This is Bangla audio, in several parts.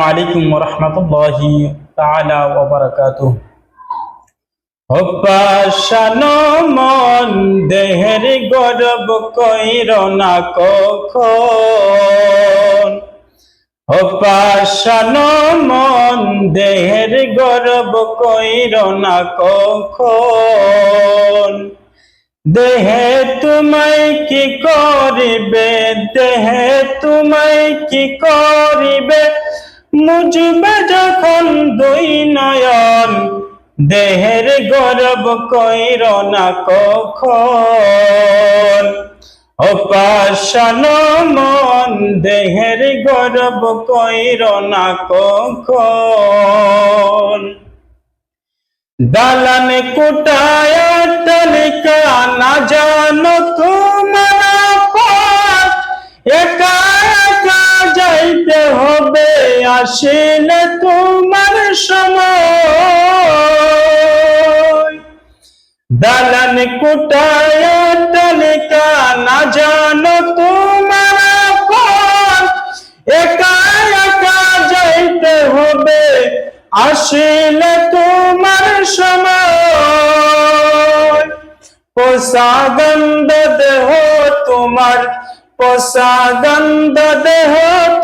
আলাইকুম রহমতুল্লাহি তাআলা মন দেহের গরব কইর না কখন? মন দেহের গরব কইর না কখন? দেহে তোমায় কি করিবে? দেহে তোমায় কি করিবে? মুজবে যখন দুই নয়ন, দেহের গরব কইর না কখন? অপাশান মন, দেহের গরব কইর না কখন? দালান কুটায় তালিকা না জানো হবে আসিলে তোমার সময়। দালান কুটায় তালিকা না জানো তোমার একা একা যাইতে হবে আসিলে তোমার সময়। পোষা গন্ধ দেহ তোমার, পোষা গন্ধ দেহ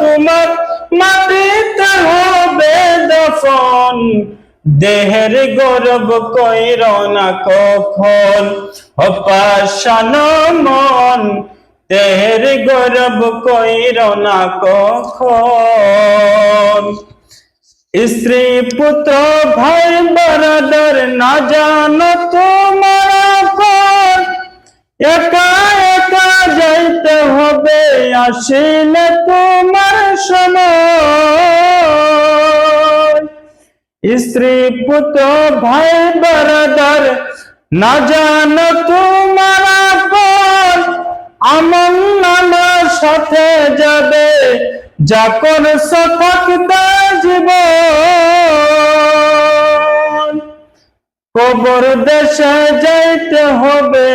তোমার হবে দফন দেহের গৌরব কইর না কখন? হপাশান মন, দেহের গৌরব কইর না কখন? স্ত্রী পুত্র ভাই বরাদর না জানো তোমার পর একা একা যাইতে হবে, আসিলে তোমার সময় স্ত্রী পুত্র ভাই বরাদর না জানো তোমার পর আমন নামার সাথে যাবে। যখন সফক জীবন। কবর দেশে যাইতে হবে।